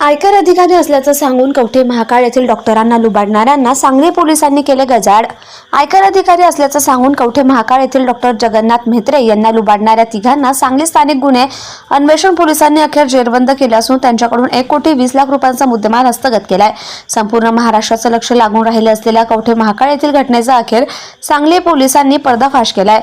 आयकर अधिकारी असल्याचं सांगून कवठे महाकाळ येथील डॉक्टरांना लुबाडणाऱ्यांना सांगली पोलिसांनी केले गजाड आयकर अधिकारी असल्याचं सांगून कवठे महाकाळ येथील डॉक्टर जगन्नाथ म्हेत्रे यांना लुबाडणाऱ्या तिघांना सांगली स्थानिक गुन्हे अन्वेषण पोलिसांनी अखेर जेरबंद केले असून त्यांच्याकडून एक कोटी वीस लाख रुपयांचा मुद्देमाल हस्तगत केलाय. संपूर्ण महाराष्ट्राचं लक्ष लागून राहिले असलेल्या कवठे महाकाळ येथील घटनेचा अखेर सांगली पोलिसांनी पर्दाफाश केलाय.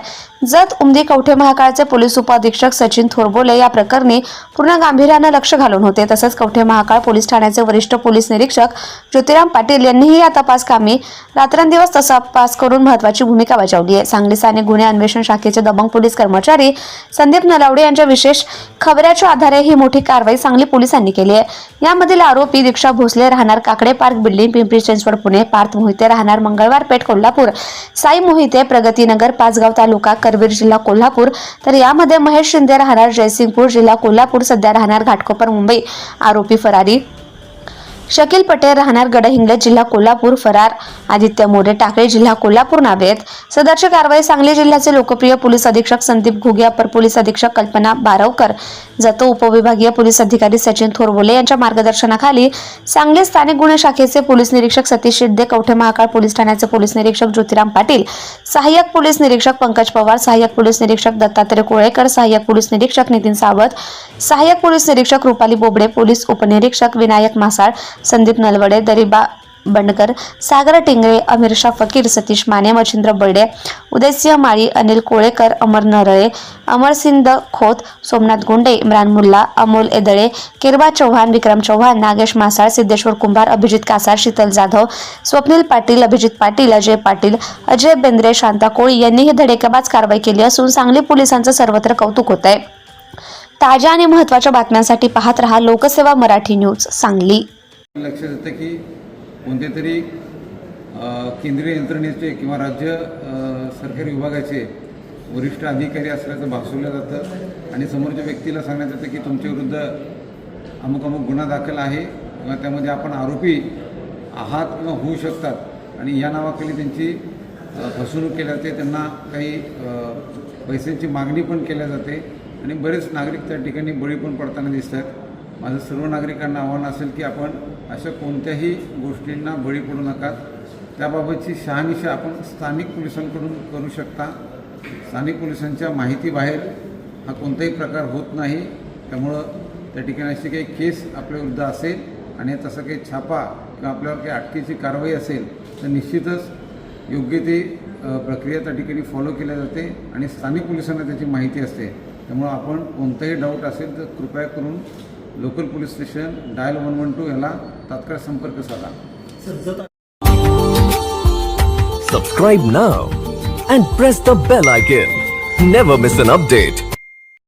जत उमदी कवठे महाकाळचे पोलीस उपाधीक्षक सचिन थोरबोले या प्रकरणी पूर्ण गांभीर्यानं लक्ष घालून होते. तसंच कवठे महाकाळ पोलीस ठाण्याचे वरिष्ठ पोलीस निरीक्षक ज्योतिराम पाटील यांनीही या तपास कामी रात्रंदिवस तपास करून महत्वाची भूमिका बजावली आहे. सांगली स्थानिक गुन्हे अन्वेषण शाखेचे दबंग पोलीस कर्मचारी संदीप नलावडे यांच्या विशेष खबऱ्याच्या आधारे ही मोठी कारवाई सांगली पोलिसांनी केली आहे. यामधील आरोपी दीक्षा भोसले राहणार काकडे पार्क बिल्डिंग पिंपरी चिंचवड पुणे पार्थ मोहिते राहणार मंगळवार पेठ कोल्हापूर. साई मोहिते प्रगतीनगर पाचगाव तालुका करवीर जिल्हा कोल्हापूर. तर यामध्ये महेश शिंदे राहणार जयसिंगपूर जिल्हा कोल्हापूर. सध्या राहणार घाटकोपर मुंबई. आरोपी फरारी शकील पटेल राहणार गडहिंग्लज जिल्हा कोल्हापूर फरार आदित्य मोरे टाकळे जिल्हा कोल्हापूर नावेत. सदरची कारवाई सांगली जिल्ह्याचे लोकप्रिय पोलीस अधीक्षक संदीप घुगे अपर पोलीस अधीक्षक कल्पना बारवकर जतो उपविभागीय पोलीस अधिकारी सचिन थोरबोले यांच्या मार्गदर्शनाखाली सांगली स्थानिक गुन्हे शाखेचे पोलीस निरीक्षक सतीश शिंदे कवठे महाकाळ पोलीस ठाण्याचे पोलीस निरीक्षक ज्योतिराम पाटील सहाय्यक पोलीस निरीक्षक पंकज पवार सहाय्यक पोलीस निरीक्षक दत्तात्रय कोळेकर सहाय्यक पोलीस निरीक्षक नितीन सावंत सहाय्यक पोलीस निरीक्षक रुपाली बोबडे पोलीस उपनिरीक्षक विनायक मासाळ संदीप नलवडे दरिबा बंडकर सागर टिंगळे अमीर शाह फकीर सतीश माने मच्छिंद्र बर्डे उदयसिंह माळी अनिल कोळेकर अमर नरळे अमरसिंद खोत सोमनाथ गुंडे इम्रान मुल्ला अमोल एदळे किरबा चौहान विक्रम चव्हाण नागेश मासाळ सिद्धेश्वर कुंभार अभिजित कासार शीतल जाधव स्वप्नील पाटील अभिजित पाटील अजय पाटील अजय बेंद्रे शांता कोळी यांनीही धडेकेबाज कारवाई केली असून सांगली पोलिसांचं सर्वत्र कौतुक होत आहे. ताज्या आणि महत्त्वाच्या बातम्यांसाठी पाहत रहा लोकसेवा मराठी न्यूज सांगली. लक्षात येतं की कोणते तरी केंद्रीय यंत्रणेचे किंवा राज्य सरकारी विभागाचे वरिष्ठ अधिकारी असल्याचं भासवलं जातं आणि समोरच्या व्यक्तीला सांगण्यात येतं की तुमच्याविरुद्ध अमुक अमुक गुन्हा दाखल आहे किंवा त्यामध्ये आपण आरोपी आहात किंवा होऊ शकतात. आणि या नावाखाली त्यांची फसवणूक केली जाते. त्यांना काही पैशांची मागणी पण केल्या जाते आणि बरेच नागरिक त्या ठिकाणी बळी पण पडताना दिसतात. माझं सर्व नागरिकांना आव्हान असेल की आपण अशा कोणत्याही गोष्टींना बळी पडू नका. त्याबाबतची शहानिशा आपण स्थानिक पोलिसांकडून करू शकता. स्थानिक पोलिसांच्या माहितीबाहेर हा कोणताही प्रकार होत नाही. त्यामुळं त्या ठिकाणी अशी काही केस आपल्याविरुद्ध असेल आणि तसं काही छापा किंवा आपल्यावर काही अटकेची कारवाई असेल तर निश्चितच योग्य ते प्रक्रिया त्या ठिकाणी फॉलो केल्या जाते आणि स्थानिक पोलिसांना त्याची माहिती असते. त्यामुळं आपण कोणताही डाऊट असेल तर कृपया करून local police station dial one one two याला तात्काळ संपर्क साधा Subscribe now and press the bell icon. Never miss an update.